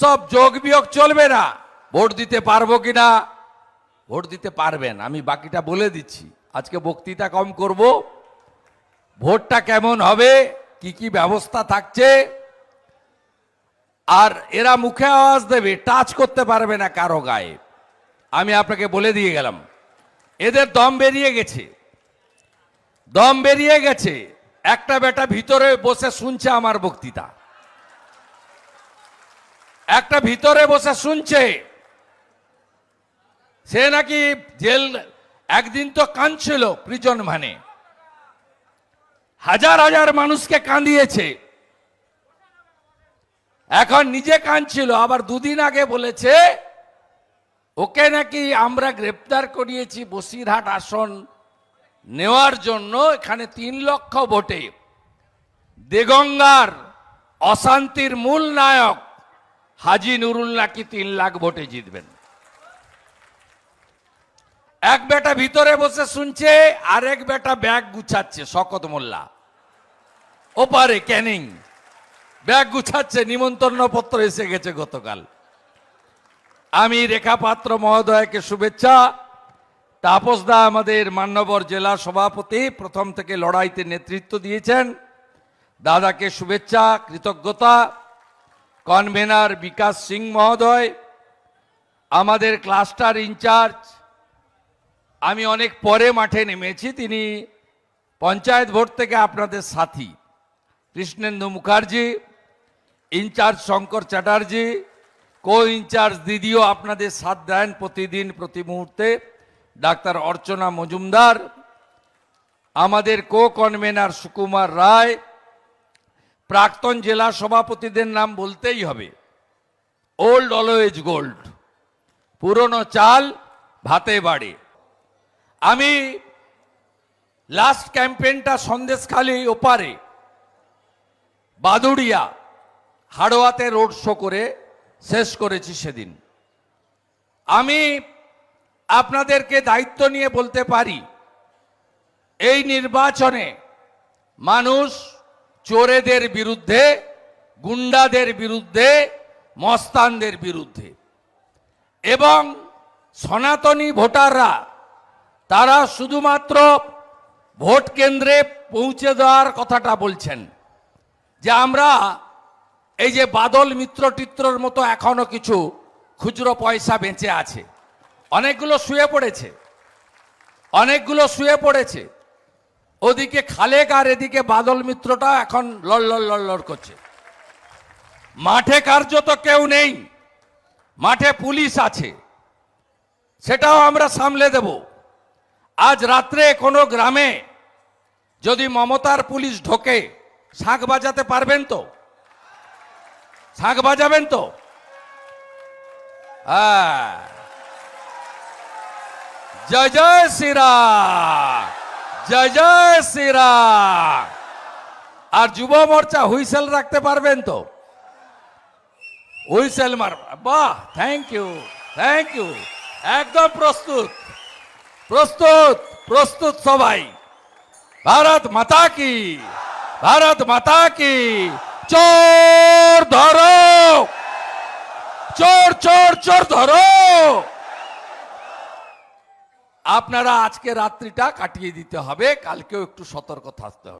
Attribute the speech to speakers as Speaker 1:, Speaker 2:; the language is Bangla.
Speaker 1: সব যোগ বিয়োগ চলবে না। ভোট দিতে পারব কিনা? ভোট দিতে পারবেন, আমি বাকিটা বলে দিচ্ছি। আজকে বক্তৃতা কম করব। ভোটটা কেমন হবে? কি কি ব্যবস্থা থাকছে? আর এরা মুখে আওয়াজ দেবে, টাচ করতে পারবে না কারও গায়ে। আমি আপনাকে বলে দিয়ে গেলাম। এদের দম বেরিয়ে গেছে। দম বেরিয়ে গেছে। একটা বেটা ভিতরে বসে শুনছে আমার বক্তৃতা। একটা ভিতরে বসে শুনছে। সে নাকি জেল, একদিন তো কাঁদছিল প্রিজন মানে। হাজার হাজার মানুষকে কাঁদিয়েছে। এখন নিজে কাঁদছিল, আবার দুদিন আগে বলেছে, ওকে নাকি আমরা গ্রেপ্তার করিয়েছি বসিরহাট আসন নেওয়ার জন্য, এখানে তিন লক্ষ ভোটে। দেগঙ্গার অশান্তির মূল নায়ক হাজি নুরুল নাকি তিন লাখ ভোটে জিতবেন? এক বেটা ভিতরে বসে শুনছে, আরেক বেটা ব্যাগ গুছাচ্ছে, শকত মোল্লা। ওপারে ক্যানিং। ব্যাগ গুছাচ্ছে নিমন্ত্রণ পত্র এসে গেছে গতকাল। আমি রেখা পাত্র মহোদয়কে শুভেচ্ছা। তাপসদা আমাদের মান্যবর জেলা সভাপতি, প্রথম থেকে লড়াইতে নেতৃত্ব দিয়েছেন। দাদাকে শুভেচ্ছা, কৃতজ্ঞতা। কনভেনার বিকাশ সিং মহোদয়, আমাদের ক্লাস্টার ইনচার্জ, আমি অনেক পরে মাঠে নেমেছি, তিনি পঞ্চায়েত ভোট থেকে আপনাদের সাথী। Krishnendu Mukherjee, in charge Shankar Chatterjee co in charge দিদিও আপনাদের সাথ দেন প্রতিদিন, প্রতি মুহূর্তে। ডাক্তার অর্চনা মজুমদার, আমাদের কো কনভেনার সুকুমার রায় প্রাক্তন জেলা সভাপতিদের নাম বলতেই হবে। ওল্ড অলওয়েজ গোল্ড পুরনো চাল, ভাতে বাড়ে। আমি লাস্ট ক্যাম্পেইনটা সন্দেশখালী ওপারে, বাদুড়িয়া, হাড়োয়াতে রোড শো করে শেষ করেছি সেদিন। আমি আপনাদেরকে দায়িত্ব নিয়ে বলতে পারি, এই নির্বাচনে মানুষ চোরেদের বিরুদ্ধে, গুন্ডাদের বিরুদ্ধে, মস্তানদের বিরুদ্ধে। এবং সনাতনী ভোটাররা, তারা শুধুমাত্র ভোট কেন্দ্রে পৌঁছে দেওয়ার কথাটা বলছেন। যে আমরা এই যে বাদল মিত্র টিত্রর মতো এখনও কিছু খুচরো পয়সা বেঁচে আছে। অনেকগুলো শুয়ে পড়েছে। অনেকগুলো শুয়ে পড়েছে। ওদিকে খালেক আর এদিকে বাদল মিত্রটা এখন লড় লড় করছে। মাঠে কার্য তো কেউ নেই, মাঠে পুলিশ আছে, সেটাও আমরা সামলে দেব। আজ রাত্রে কোনো গ্রামে যদি মমতার পুলিশ ঢোকে, শাঁখ বাজাতে পারবেন তো? শাঁখ বাজাবেন তো? হ্যাঁ। জয় জয় শ্রীরাম। জয় জয় শ্রীরাম। আর যুব মোর্চা হুইসেল রাখতে পারবেন তো? হুইসেল মার, বাহ থ্যাংক ইউ থ্যাংক ইউ একদম প্রস্তুত প্রস্তুত প্রস্তুত সবাই। ভারত মাতা কি, ভারত মাতা কি, চোর ধরো। চোর চোর চোর ধরো। আপনারা আজকে রাত্রিটা কাটিয়ে দিতে হবে কালকেও একটু সতর্ক থাকতে হবে।